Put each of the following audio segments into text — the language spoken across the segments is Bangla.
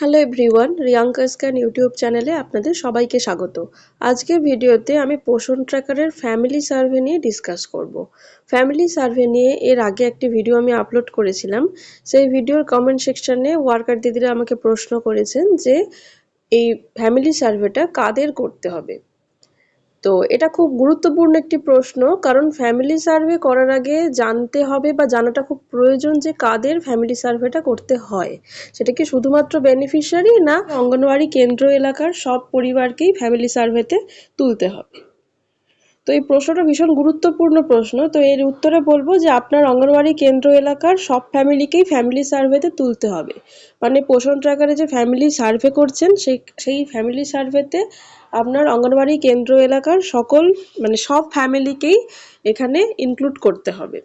Hello everyone Riyanka scan YouTube চ্যানেলে আপনাদের সবাইকে স্বাগত। আজকের ভিডিওতে আমি পোষণ ট্র্যাকারের ফ্যামিলি সার্ভে নিয়ে ডিসকাস করব। ফ্যামিলি সার্ভে নিয়ে এর আগে একটি ভিডিও আমি আপলোড করেছিলাম। সেই ভিডিওর কমেন্ট সেকশনে ওয়ার্কার দিদিরা আমাকে প্রশ্ন করেছেন যে, এই ফ্যামিলি সার্ভেটা কাদের করতে হবে? তো এটা খুব গুরুত্বপূর্ণ একটি প্রশ্ন, কারণ ফ্যামিলি সার্ভে করার আগে জানতে হবে বা জানাটা খুব প্রয়োজন যে কাদের ফ্যামিলি সার্ভেটা করতে হয়। সেটা কি শুধুমাত্র বেনিফিশিয়ারি না অঙ্গনওয়াড়ি কেন্দ্র এলাকার সব পরিবারকেই ফ্যামিলি সার্ভেতে তুলতে হবে? তো এই প্রশ্নটা ভীষণ গুরুত্বপূর্ণ প্রশ্ন। তো এর উত্তরে বলব যে আপনার অঙ্গনওয়াড়ি কেন্দ্র এলাকার সব ফ্যামিলিকেই ফ্যামিলি সার্ভেতে তুলতে হবে। মানে পোষণ ট্র্যাকারে যে ফ্যামিলি সার্ভে করছেন, সেই সেই ফ্যামিলি সার্ভেতে আপনার অঙ্গনওয়াড়ি কেন্দ্র এলাকার সকল মানে সব ফ্যামিলিকেই এখানে ইনক্লুড করতে হবে।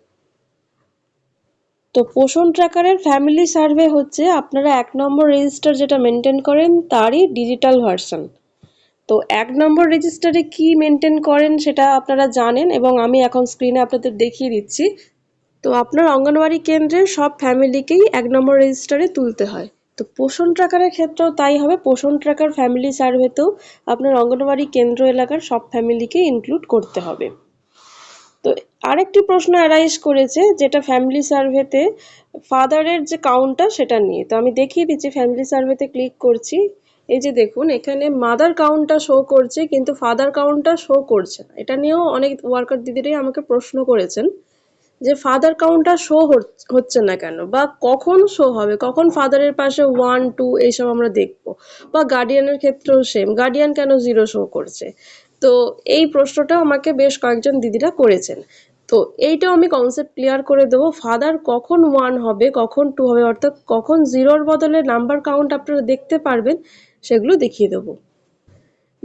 তো পোষণ ট্র্যাকারের ফ্যামিলি সার্ভে হচ্ছে আপনারা এক নম্বর রেজিস্টার যেটা মেনটেন করেন তারই ডিজিটাল ভার্সন তো এক নম্বর রেজিস্টারে কি মেনটেন করেন সেটা আপনারা জানেন এবং আমি এখন স্ক্রিনে আপনাদের দেখিয়ে দিচ্ছি। তো আপনার অঙ্গনওয়াড়ি কেন্দ্রের সব ফ্যামিলিকেই এক নম্বর রেজিস্টারে তুলতে হয়। তো পোষণ ট্র্যাকারের ক্ষেত্রেও তাই হবে। পোষণ ট্র্যাকার ফ্যামিলি সার্ভেতেও আপনার অঙ্গনওয়াড়ি কেন্দ্র এলাকার সব ফ্যামিলিকে ইনক্লুড করতে হবে। তো আরেকটি প্রশ্ন অ্যারাইজ করেছে, যেটা ফ্যামিলি সার্ভেতে ফাদারের যে কাউন্টটা সেটা নিয়ে। তো আমি দেখিয়ে দিচ্ছি ফ্যামিলি সার্ভেতে ক্লিক করছি। এই যে দেখুন, এখানে মাদার কাউন্টটা শো করছে, কিন্তু ফাদার কাউন্টটা শো করছে না। এটা নিয়েও অনেক ওয়ার্কার দিদিরাই আমাকে প্রশ্ন করেছেন। যে ফাদার কাউন্টটা শো হচ্ছে না কেন? বা কখন শো হবে? কখন ফাদারের পাশে ওয়ান টু এইসব আমরা দেখব? বা গার্ডিয়ানের ক্ষেত্রেও সেম গার্ডিয়ান কেন জিরো শো করছে? তো এই প্রশ্নটা আমাকে বেশ কয়েকজন দিদিরা করেছেন। তো এইটাও আমি কনসেপ্ট ক্লিয়ার করে দেবো। ফাদার কখন ওয়ান হবে, কখন টু হবে, অর্থাৎ কখন জিরোর বদলে নাম্বার কাউন্ট আপনারা দেখতে পারবেন, সেগুলো দেখিয়ে দেবো।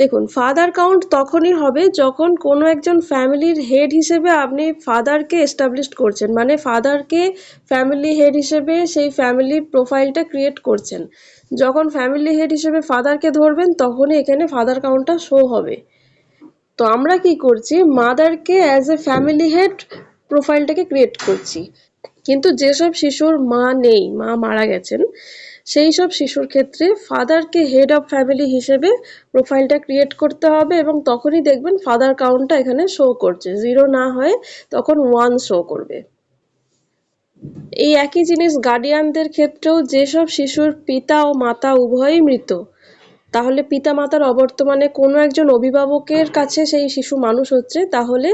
দেখুন ফাদার কাউন্ট তখনই হবে যখন কোনো একজন ফ্যামিলির হেড হিসেবে আপনি ফাদারকে এস্টাবলিশ করছেন। মানে ফাদারকে ফ্যামিলি হেড হিসেবে সেই ফ্যামিলির প্রোফাইলটা ক্রিয়েট করছেন। যখন ফ্যামিলি হেড হিসেবে ফাদারকে ধরবেন, তখনই এখানে ফাদার কাউন্টটা শো হবে। তো আমরা কি করছি? মাদারকে অ্যাজ এ ফ্যামিলি হেড প্রোফাইলটাকে ক্রিয়েট করছি। কিন্তু যেসব শিশুর মা নেই, মা মারা গেছেন সেই সব শিশুর ক্ষেত্রে ফাদারকে হেড অফ ফ্যামিলি হিসেবে প্রোফাইলটা ক্রিয়েট করতে হবে এবং তখনই দেখবেন ফাদার কাউন্টটা এখানে শো করছে। জিরো না হয়ে তখন ওয়ান শো করবে। এই একই জিনিস গার্ডিয়ানদের ক্ষেত্রেও যেসব শিশুর পিতা ও মাতা উভয়ই মৃত, তাহলে পিতা মাতার অবর্তমানে কোনো একজন অভিভাবকের কাছে সেই শিশু মানুষ হচ্ছে, তাহলে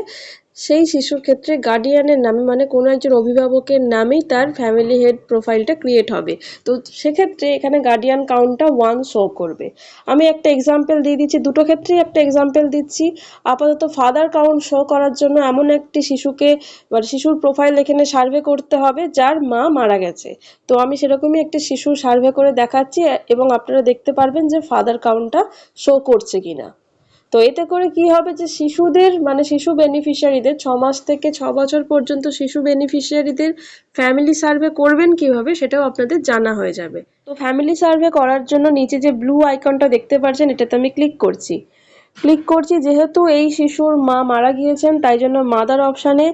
সেই শিশুর ক্ষেত্রে গার্ডিয়ানের নামে মানে কোনো একজন অভিভাবকের নামেই তার ফ্যামিলি হেড প্রোফাইলটা ক্রিয়েট হবে। তো সেক্ষেত্রে এখানে গার্ডিয়ান কাউন্টটা ওয়ান শো করবে। আমি একটা এক্সাম্পল দিয়ে দিচ্ছি, দুটো ক্ষেত্রেই একটা এক্সাম্পল দিচ্ছি। আপাতত ফাদার কাউন্ট শো করার জন্য এমন একটি শিশুকে মানে শিশুর প্রোফাইল এখানে সার্ভে করতে হবে, যার মা মারা গেছে। তো আমি সেরকমই একটি শিশু সার্ভে করে দেখাচ্ছি, এবং আপনারা দেখতে পারবেন যে ফাদার কাউন্টটা শো করছে কিনা। তো এতে করে কি হবে যে শিশুদের মানে শিশু বেনিফিশিয়ারিদের ছ মাস থেকে ছ বছর পর্যন্ত শিশু বেনিফিশিয়ারিদের ফ্যামিলি সার্ভে করবেন কীভাবে সেটাও আপনাদের জানা হয়ে যাবে। তো ফ্যামিলি সার্ভে করার জন্য নিচে যে ব্লু আইকনটা দেখতে পাচ্ছেন এটাতে আমি ক্লিক করছি। ক্লিক করছি, যেহেতু এই শিশুর মা মারা গিয়েছেন, তাই জন্য মাদার অপশানে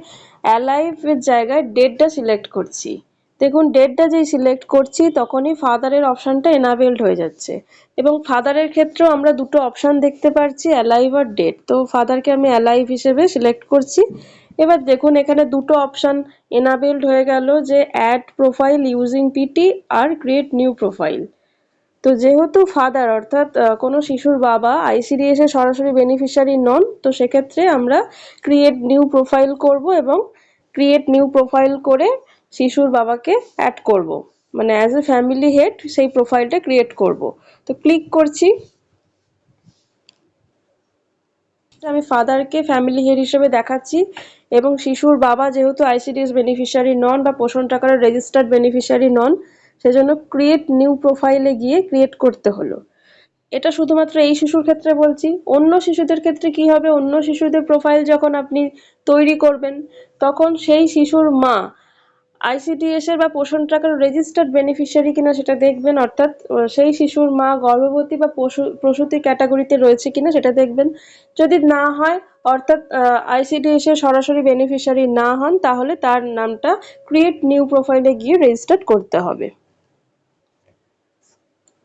অ্যালাইভের জায়গায় ডেটটা সিলেক্ট করছি। দেখুন ডেটটা যেই সিলেক্ট করছি, তখনই ফাদারের অপশানটা এনাবেলড হয়ে যাচ্ছে। এবং ফাদারের ক্ষেত্রেও আমরা দুটো অপশান দেখতে পাচ্ছি অ্যালাইভ আর ডেট তো ফাদারকে আমি অ্যালাইভ হিসেবে সিলেক্ট করছি। এবার দেখুন, এখানে দুটো অপশান এনাবেলড হয়ে গেল, যে অ্যাড প্রোফাইল ইউজিং পিটি আর ক্রিয়েট নিউ প্রোফাইল তো যেহেতু ফাদার অর্থাৎ কোনো শিশুর বাবা আইসিডিএস এর সরাসরি বেনিফিশিয়ারি নন, তো সেক্ষেত্রে আমরা ক্রিয়েট নিউ প্রোফাইল করব এবং ক্রিয়েট নিউ প্রোফাইল করে শিশুর বাবাকে অ্যাড করব। মানে অ্যাজ এ ফ্যামিলি হেড সেই প্রোফাইলটা ক্রিয়েট করব। তো ক্লিক করছি। আমি ফাদারকে ফ্যামিলি হেড হিসেবে দেখাচ্ছি এবং শিশুর বাবা যেহেতু আইসিডিএস বেনিফিশিয়ারি নন বা পোষণ টাকার রেজিস্টার্ড বেনিফিশিয়ারি নন, সেজন্য ক্রিয়েট নিউ প্রোফাইলে গিয়ে ক্রিয়েট করতে হলো। এটা শুধুমাত্র এই শিশুর ক্ষেত্রে বলছি। অন্য শিশুদের ক্ষেত্রে কি হবে? অন্য শিশুদের প্রোফাইল যখন আপনি তৈরি করবেন, তখন সেই শিশুর মা আইসিডিএস এর বা পোষণ টাকার রেজিস্টার্ড বেনিফিশিয়ারি কিনা সেটা দেখবেন, অর্থাৎ সেই শিশুর মা গর্ভবতী বা পশু, প্রসূতি ক্যাটাগরিতে রয়েছে কিনা সেটা দেখবেন। যদি না হয়, অর্থাৎ আইসিডিএস এর সরাসরি বেনিফিশিয়ারি না হন, তাহলে তার নামটা ক্রিয়েট নিউ প্রোফাইলে গিয়ে রেজিস্টার্ড করতে হবে।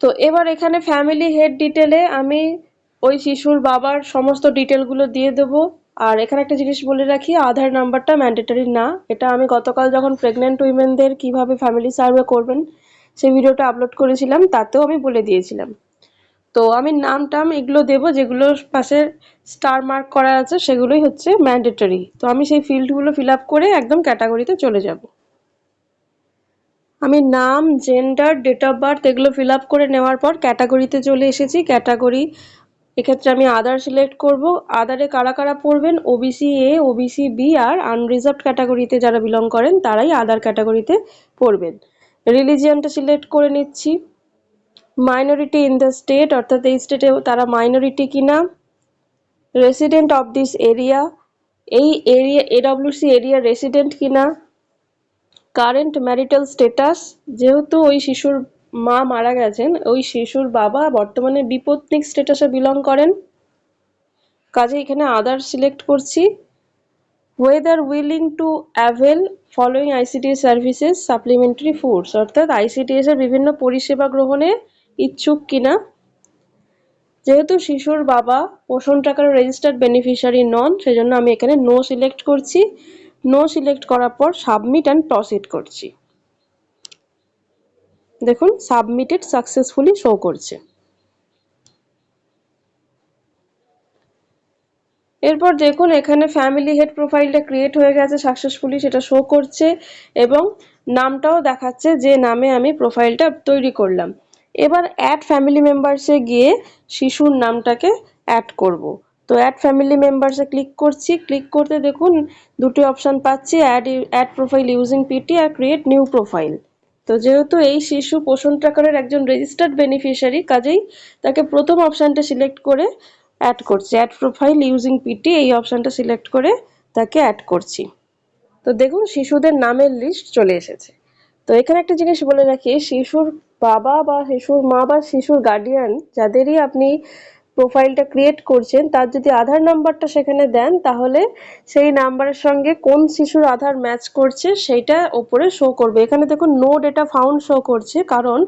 তো এবার এখানে ফ্যামিলি হেড ডিটেলে আমি ওই শিশুর বাবার সমস্ত ডিটেলগুলো দিয়ে দেবো। আর এখানে একটা জিনিস বলে রাখি, আধার নাম্বারটা ম্যান্ডেটরি না। এটা আমি গতকাল যখন প্রেগনেন্ট উইমেনদের কীভাবে ফ্যামিলি সার্ভে করবেন, সেই ভিডিওটা আপলোড করেছিলাম, তাতেও আমি বলে দিয়েছিলাম। তো আমি নাম টাম এগুলো দেবো, যেগুলো পাশে স্টার মার্ক করা আছে, সেগুলোই হচ্ছে ম্যান্ডেটরি। তো আমি সেই ফিল্ডগুলো ফিল আপ করে একদম ক্যাটাগরিতে চলে যাব। আমি নাম জেন্ডার ডেট অফ বার্থ এগুলো ফিল আপ করে নেওয়ার পর ক্যাটাগরিতে চলে এসেছি। ক্যাটাগরি এক্ষেত্রে আমি আদার সিলেক্ট করব। আদারে কারা কারা পড়বেন? ওবিসি এ ওবিসি বি আর আনরিজার্ভ ক্যাটাগরিতে যারা বিলং করেন, তারাই আদার ক্যাটাগরিতে পড়বেন। রিলিজিয়ানটা সিলেক্ট করে নিচ্ছি। মাইনরিটি ইন দ্য স্টেট অর্থাৎ এই স্টেটে তারা মাইনরিটি কিনা? রেসিডেন্ট অফ দিস এরিয়া এই এরিয়া এডব্লিউসি এরিয়া রেসিডেন্ট কিনা? কারেন্ট ম্যারিটাল স্টেটাস যেহেতু ওই শিশুর মা মারা গেছেন, ওই শিশুর বাবা বর্তমানে বিপত্নিক স্টেটাসে বিলং করেন। কাজে এখানে আদার সিলেক্ট করছি। Whether willing to avail following ICDS services supplementary foods অর্থাৎ আইসিডিএস এর বিভিন্ন পরিষেবা গ্রহণে ইচ্ছুক কিনা। যেহেতু শিশুর বাবা পোষণ টাকার রেজিস্টার্ড বেনিফিশিয়ারি নন, সেজন্য আমি এখানে নো সিলেক্ট করছি। নো সিলেক্ট করার পর সাবমিট অ্যান্ড প্রসিড করছি। দেখুন সাবমিটেড সাকসেসফুলি শো করছে। এরপর দেখুন, এখানে ফ্যামিলি হেড প্রোফাইলটা ক্রিয়েট হয়ে গেছে সাকসেসফুলি সেটা শো করছে এবং নামটাও দেখাচ্ছে যে নামে আমি প্রোফাইলটা তৈরি করলাম। এবার অ্যাড ফ্যামিলি মেম্বার্সে গিয়ে শিশুর নামটাকে অ্যাড করব। তো অ্যাড ফ্যামিলি মেম্বার্সে ক্লিক করছি ক্লিক করতে দেখুন, দুটি অপশান পাচ্ছি add add profile using PT আর ক্রিয়েট নিউ প্রোফাইল তো যেহেতু এই শিশু পোষণ ট্র্যাকারের একজন রেজিস্টার্ড বেনিফিশিয়ারি কাজেই তাকে প্রথম অপশানটা সিলেক্ট করে অ্যাড করছি। অ্যাড প্রোফাইল ইউজিং পিটি এই অপশানটা সিলেক্ট করে তাকে অ্যাড করছি। তো দেখুন, শিশুদের নামের লিস্ট চলে এসেছে। তো এখানে একটা জিনিস বলে রাখি, শিশুর বাবা বা শিশুর মা বা শিশুর গার্ডিয়ান যাদেরই আপনি প্রোফাইলটা ক্রিয়েট করছেন, তার যদি আধার নাম্বারটা সেখানে দেন, তাহলে সেই নাম্বারের সঙ্গে কোন শিশুর আধার ম্যাচ করছে সেইটা ওপরে শো করবে। এখানে দেখুন নো ডেটা ফাউন্ড শো করছে, কারণ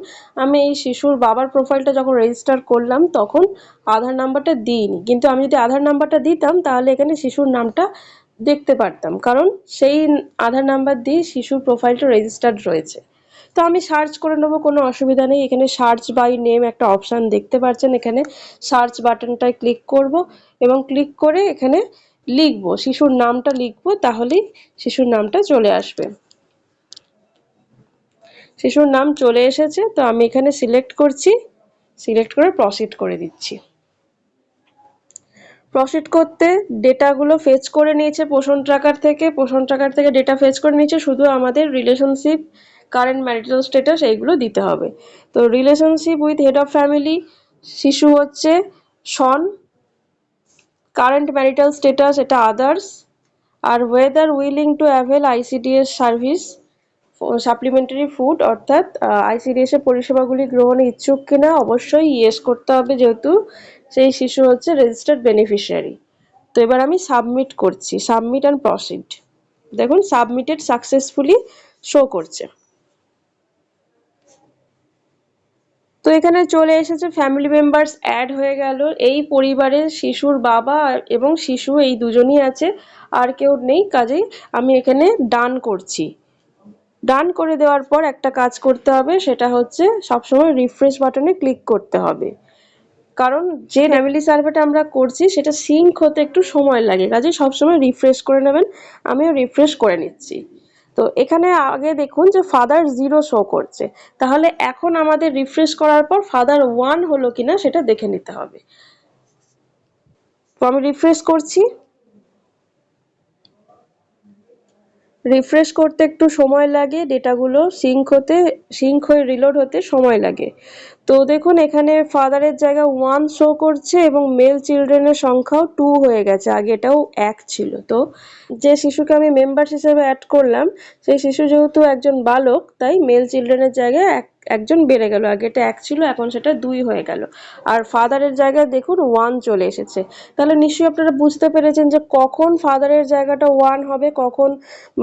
আমি এই শিশুর বাবার প্রোফাইলটা যখন রেজিস্টার করলাম, তখন আধার নাম্বারটা দিইনি। কিন্তু আমি যদি আধার নাম্বারটা দিতাম, তাহলে এখানে শিশুর নামটা দেখতে পারতাম, কারণ সেই আধার নাম্বার দিয়ে শিশুর প্রোফাইলটা রেজিস্টার্ড রয়েছে। তো আমি সার্চ করে নেব, কোনো অসুবিধা নেই। এখানে সার্চ বাই নেম একটা অপশান দেখতে পাচ্ছেন এখানে সার্চ বাটনটায় ক্লিক করব এবং ক্লিক করে এখানে লিখব। শিশুর নামটা লিখব, তাহলেই শিশুর নামটা চলে আসবে। শিশুর নাম চলে এসেছে, তো আমি এখানে সিলেক্ট করছি। সিলেক্ট করে প্রসিড করে দিচ্ছি। প্রসিড করতে ডেটাগুলো ফেচ করে নিয়েছে পোষণ ট্রাকার থেকে। পোষণ ট্রাকার থেকে ডেটা ফেচ করে নিয়েছে। শুধু আমাদের রিলেশনশিপ কারেন্ট ম্যারিটাল স্ট্যাটাস এইগুলো দিতে হবে। তো relationship with head of family শিশু হচ্ছে শন কারেন্ট ম্যারিটাল স্ট্যাটাস এটা others R whether willing to avail ICDS service supplementary food অর্থাৎ আইসিডিএস এর পরিষেবাগুলি গ্রহণে ইচ্ছুক কিনা অবশ্যই ইয়েস করতে হবে যেহেতু সেই শিশু হচ্ছে রেজিস্টার্ড বেনিফিশিয়ারি তো এবার আমি সাবমিট করছি সাবমিট অ্যান্ড প্রসিড দেখুন সাবমিটেড সাকসেসফুলি শো করছে। তো এখানে চলে এসেছে ফ্যামিলি মেম্বার্স অ্যাড হয়ে গেল। এই পরিবারের শিশুর বাবা এবং শিশু এই দুজনই আছে, আর কেউ নেই। কাজেই আমি এখানে ডান করছি। ডান করে দেওয়ার পর একটা কাজ করতে হবে, সেটা হচ্ছে সবসময় রিফ্রেশ বাটনে ক্লিক করতে হবে। কারণ যে ফ্যামিলি সার্ভেটা আমরা করছি, সেটা সিঙ্ক হতে একটু সময় লাগে। কাজেই সবসময় রিফ্রেশ করে নেবেন। আমিও রিফ্রেশ করে নিচ্ছি। তো এখানে আগে দেখুন যে ফাদার জিরো শো করছে। তাহলে এখন আমাদের রিফ্রেশ করার পর ফাদার ওয়ান হলো কিনা সেটা দেখে নিতে হবে। তো আমি রিফ্রেশ করছি। রিফ্রেশ করতে একটু সময় লাগে ডেটাগুলো সিঙ্ক হতে সিঙ্ক হয়ে রিলোড হতে সময় লাগে। তো দেখুন, এখানে ফাদারের জায়গা ওয়ান শো করছে এবং মেল চিলড্রেনের সংখ্যাও টু হয়ে গেছে। আগে এটাও এক ছিল। তো যে শিশুকে আমি মেম্বার হিসেবে অ্যাড করলাম, সেই শিশু যেহেতু একজন বালক, তাই মেল চিলড্রেনের জায়গায় এক একজন বেড়ে গেল, আগে এটা এক ছিল, এখন সেটা দুই হয়ে গেল। আর ফাদারের জায়গায় দেখুন ওয়ান চলে এসেছে। তাহলে নিশ্চয়ই আপনারা বুঝতে পেরেছেন যে কখন ফাদারের জায়গাটা ওয়ান হবে, কখন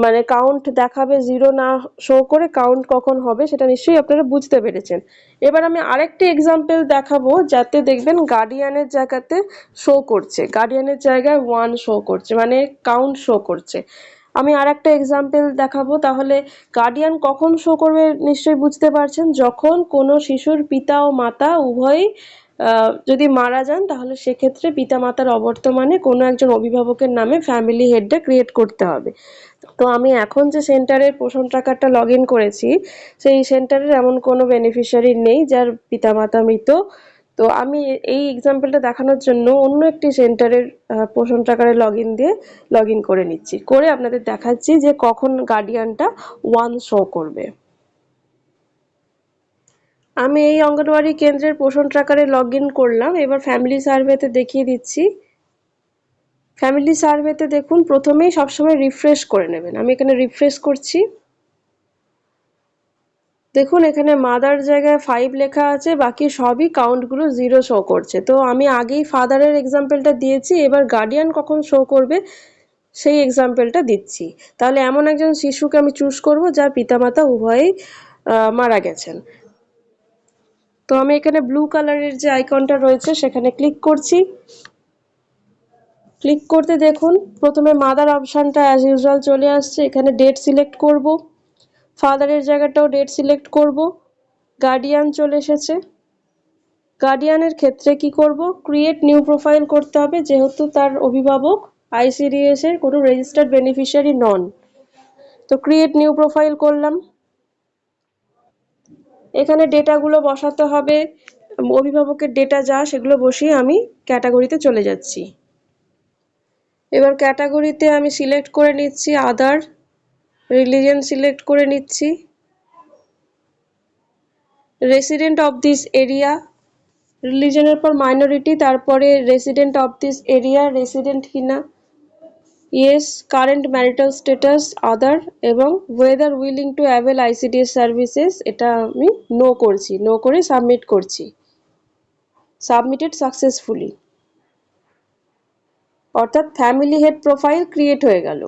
মানে কাউন্ট দেখাবে জিরো না শো করে কাউন্ট কখন হবে, সেটা নিশ্চয়ই আপনারা বুঝতে পেরেছেন। এবার আমি আরেকটি এক্সাম্পল দেখাবো, যাতে দেখবেন গার্ডিয়ানের জায়গাতে শো করছে। গার্ডিয়ানের জায়গায় ওয়ান শো করছে মানে কাউন্ট শো করছে। আমি আর একটা এক্সাম্পল দেখাবো, তাহলে গার্ডিয়ান কখন শো করবে নিশ্চয়ই বুঝতে পারছেন, যখন কোনো শিশুর পিতা ও মাতা উভয়ই যদি মারা যান, তাহলে সেক্ষেত্রে পিতা মাতার অবর্তমানে কোনো একজন অভিভাবকের নামে ফ্যামিলি হেডটা ক্রিয়েট করতে হবে। তো আমি এখন যে সেন্টারের পোষণ ট্রাকারটা লগ ইন করেছি, সেই সেন্টারের এমন কোনো বেনিফিশিয়ারি নেই, যার পিতামাতা মৃত তো আমি এই এক্সাম্পলটা দেখানোর জন্য অন্য একটি সেন্টারের পোষণ টাকারে লগ ইন দিয়ে লগ ইন করে নিচ্ছি। করে আপনাদের দেখাচ্ছি যে কখন গার্ডিয়ানটা ওয়ান শো করবে। আমি এই অঙ্গনওয়াড়ি কেন্দ্রের পোষণ ট্রাকারে লগ ইন করলাম, এবার ফ্যামিলি সার্ভেতে দেখিয়ে দিচ্ছি। ফ্যামিলি সার্ভেতে দেখুন, প্রথমেই সবসময় রিফ্রেশ করে নেবেন। আমি এখানে রিফ্রেশ করছি। দেখুন, এখানে মাদার জায়গায় ফাইভ লেখা আছে, বাকি সবই কাউন্টগুলো জিরো শো করছে। তো আমি আগেই ফাদারের এক্সাম্পলটা দিয়েছি, এবার গার্ডিয়ান কখন শো করবে, সেই এক্সাম্পলটা দিচ্ছি। তাহলে এমন একজন শিশুকে আমি চুজ করব, যার পিতামাতা উভয়েই মারা গেছেন। তো আমি এখানে ব্লু কালারের যে আইকনটা রয়েছে, সেখানে ক্লিক করছি। ক্লিক করতে দেখুন, প্রথমে মাদার অপশানটা অ্যাজ ইউজুয়াল চলে আসছে, এখানে ডেট সিলেক্ট করব। ফাদারের জায়গাটাও ডেট সিলেক্ট করব। গার্ডিয়ান চলে এসেছে। গার্ডিয়ানের ক্ষেত্রে কি করব? ক্রিয়েট নিউ প্রোফাইল করতে হবে, যেহেতু তার অভিভাবক আইসিডিএস এর কোনো রেজিস্টার্ড বেনিফিশিয়ারি নন। তো ক্রিয়েট নিউ প্রোফাইল করলাম। এখানে ডেটাগুলো বসাতে হবে। অভিভাবকের ডেটা যা, সেগুলো বসিয়ে আমি ক্যাটাগরিতে চলে যাচ্ছি। এবার ক্যাটাগরিতে আমি সিলেক্ট করে নিচ্ছি আদার। রিলিজিয়ন সিলেক্ট করে নিচ্ছি। রেসিডেন্ট অফ দিস এরিয়া রিলিজনের পর মাইনরিটি তারপরে resident of this area resident কিনা yes current marital status other এবং whether willing to avail ICDS services এটা আমি নো করছি নো করে সাবমিট করছি। সাবমিটেড সাকসেসফুলি অর্থাৎ ফ্যামিলি হেড প্রোফাইল ক্রিয়েট হয়ে গেল।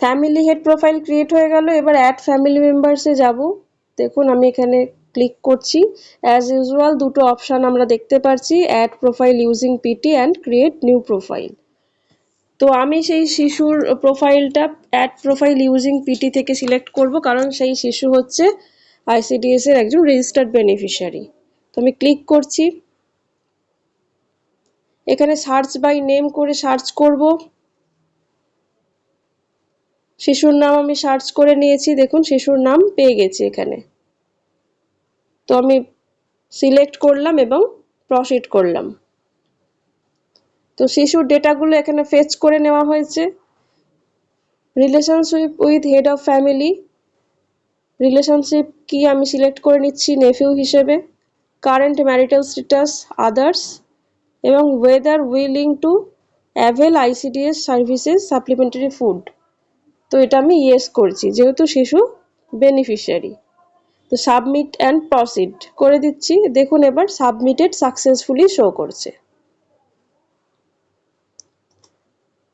ফ্যামিলি হেড প্রোফাইল ক্রিয়েট হয়ে গেল, এবার অ্যাড ফ্যামিলি মেম্বার্সে যাব। দেখুন, আমি এখানে ক্লিক করছি। অ্যাজ ইউজুয়াল দুটো অপশান আমরা দেখতে পাচ্ছি add profile using PT and create new profile তো আমি সেই শিশুর প্রোফাইলটা অ্যাড প্রোফাইল ইউজিং পিটি থেকে সিলেক্ট করব, কারণ সেই শিশু হচ্ছে আইসিডিএস এর একজন রেজিস্টার্ড বেনিফিশিয়ারি তো আমি ক্লিক করছি। এখানে সার্চ বাই নেম করে সার্চ করব। শিশুর নাম আমি সার্চ করে নিয়েছি, দেখুন শিশুর নাম পেয়ে গেছি এখানে। তো আমি সিলেক্ট করলাম এবং প্রসিড করলাম। তো শিশুর ডেটাগুলো এখানে ফেচ করে নেওয়া হয়েছে। Relationship with head of family relationship কি আমি সিলেক্ট করে নিচ্ছি নেফিউ হিসেবে কারেন্ট ম্যারিটাল স্ট্যাটাস আদার্স এবং whether willing to avail ICDS services supplementary food তো এটা আমি ইয়েস করছি, যেহেতু শিশু বেনিফিশিয়ারি তো সাবমিট অ্যান্ড প্রসিড করে দিচ্ছি। দেখুন এবার সাবমিটেড সাকসেসফুলি শো করছে।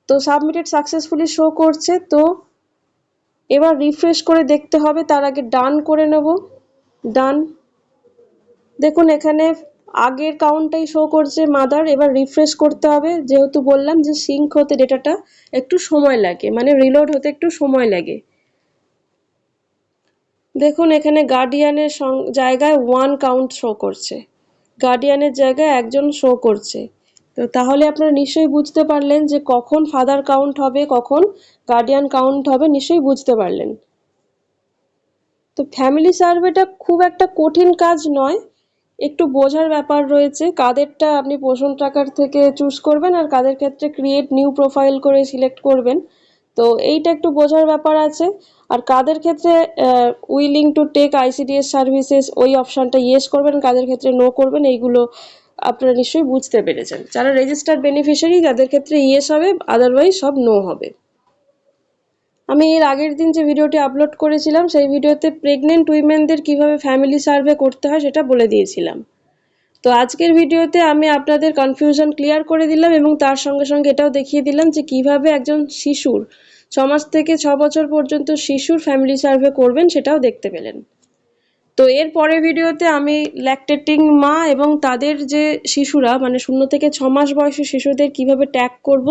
তো সাবমিটেড সাকসেসফুলি শো করছে, তো এবার রিফ্রেশ করে দেখতে হবে, তার আগে ডান করে নেব। ডান দেখুন এখানে আগের কাউন্টটাই শো করছে মাদার এবার রিফ্রেশ করতে হবে। যেহেতু বললাম যে সিঙ্ক হতে ডেটাটা একটু সময় লাগে মানে রিলোড হতে একটু সময় লাগে। দেখুন, এখানে গার্ডিয়ানের জায়গায় ওয়ান কাউন্ট শো করছে। গার্ডিয়ানের জায়গায় একজন শো করছে। তো তাহলে আপনারা নিশ্চয়ই বুঝতে পারলেন যে কখন ফাদার কাউন্ট হবে, কখন গার্ডিয়ান কাউন্ট হবে, নিশ্চয়ই বুঝতে পারলেন। তো ফ্যামিলি সার্ভেটা খুব একটা কঠিন কাজ নয়। একটু বোঝার ব্যাপার রয়েছে, কাদেরটা আপনি পোষণ ট্রাকার থেকে চুজ করবেন আর কাদের ক্ষেত্রে ক্রিয়েট নিউ প্রোফাইল করে সিলেক্ট করবেন। তো এইটা একটু বোঝার ব্যাপার আছে। আর কাদের ক্ষেত্রে willing to take ICDS services ওই অপশানটা ইয়েস করবেন, কাদের ক্ষেত্রে নো করবেন, এইগুলো আপনারা নিশ্চয়ই বুঝতে পেরেছেন। যারা রেজিস্টার্ড বেনিফিশিয়ারি তাদের ক্ষেত্রে ইয়েস হবে আদারওয়াইজ সব নো হবে। আমি এর আগের দিন যে ভিডিওটি আপলোড করেছিলাম, সেই ভিডিওতে প্রেগনেন্ট উইমেনদের কীভাবে ফ্যামিলি সার্ভে করতে হয় সেটা বলে দিয়েছিলাম। তো আজকের ভিডিওতে আমি আপনাদের কনফিউশন ক্লিয়ার করে দিলাম এবং তার সঙ্গে সঙ্গে এটাও দেখিয়ে দিলাম যে কীভাবে একজন শিশুর ছমাস মাস থেকে ছ বছর পর্যন্ত শিশুর ফ্যামিলি সার্ভে করবেন সেটাও দেখতে পেলেন। তো এর পরের ভিডিওতে আমি ল্যাকটেটিং মা এবং তাদের যে শিশুরা মানে শূন্য থেকে ছ মাস বয়সী শিশুদের কীভাবে ট্যাগ করব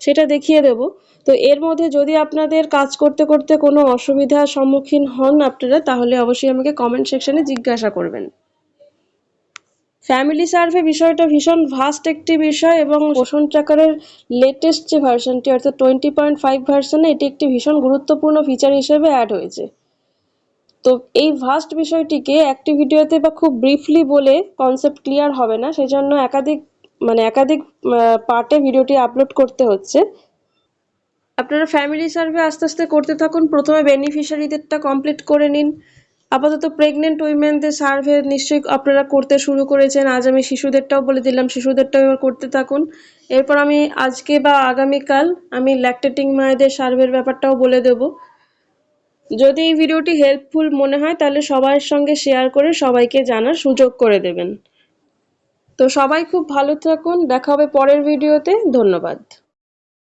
সেটা দেখিয়ে দেব। তো এর মধ্যে যদি আপনাদের কাজ করতে করতে কোনো অসুবিধার সম্মুখীন হন আপনারা, তাহলে অবশ্যই আমাকে কমেন্ট সেকশনে জিজ্ঞাসা করবেন। ফ্যামিলি সার্ভে বিষয়টা ভীষণ ভাস্ট একটি বিষয় এবং পোষণ ট্র্যাকারের লেটেস্ট যে ভার্সনটি অর্থাৎ টোয়েন্টি পয়েন্ট ফাইভ ভার্সনে এটি একটি ভীষণ গুরুত্বপূর্ণ ফিচার হিসেবে অ্যাড হয়েছে। তো এই ভাস্ট বিষয়টিকে একটি ভিডিওতে বা খুব ব্রিফলি বলে কনসেপ্ট ক্লিয়ার হবে না। সেই জন্য একাধিক মানে একাধিক পার্টে ভিডিওটি আপলোড করতে হচ্ছে। আপনারা ফ্যামিলি সার্ভে আস্তে আস্তে করতে থাকুন। প্রথমে বেনিফিশিয়ারিদেরটা কমপ্লিট করে নিন। আপাতত প্রেগনেন্ট উইমেনদের সার্ভে নিশ্চয়ই আপনারা করতে শুরু করেছেন। আজ আমি শিশুদেরটাও বলে দিলাম, শিশুদেরটাও এবার করতে থাকুন। এরপর আমি আজকে বা আগামীকাল আমি ল্যাকটেটিং মায়েদের সার্ভের ব্যাপারটাও বলে দেব। যদি এই ভিডিওটি হেল্পফুল মনে হয়, তাহলে সবার সঙ্গে শেয়ার করে সবাইকে জানার সুযোগ করে দেবেন। তো সবাই খুব ভালো থাকুন, দেখা হবে পরের ভিডিওতে, ধন্যবাদ।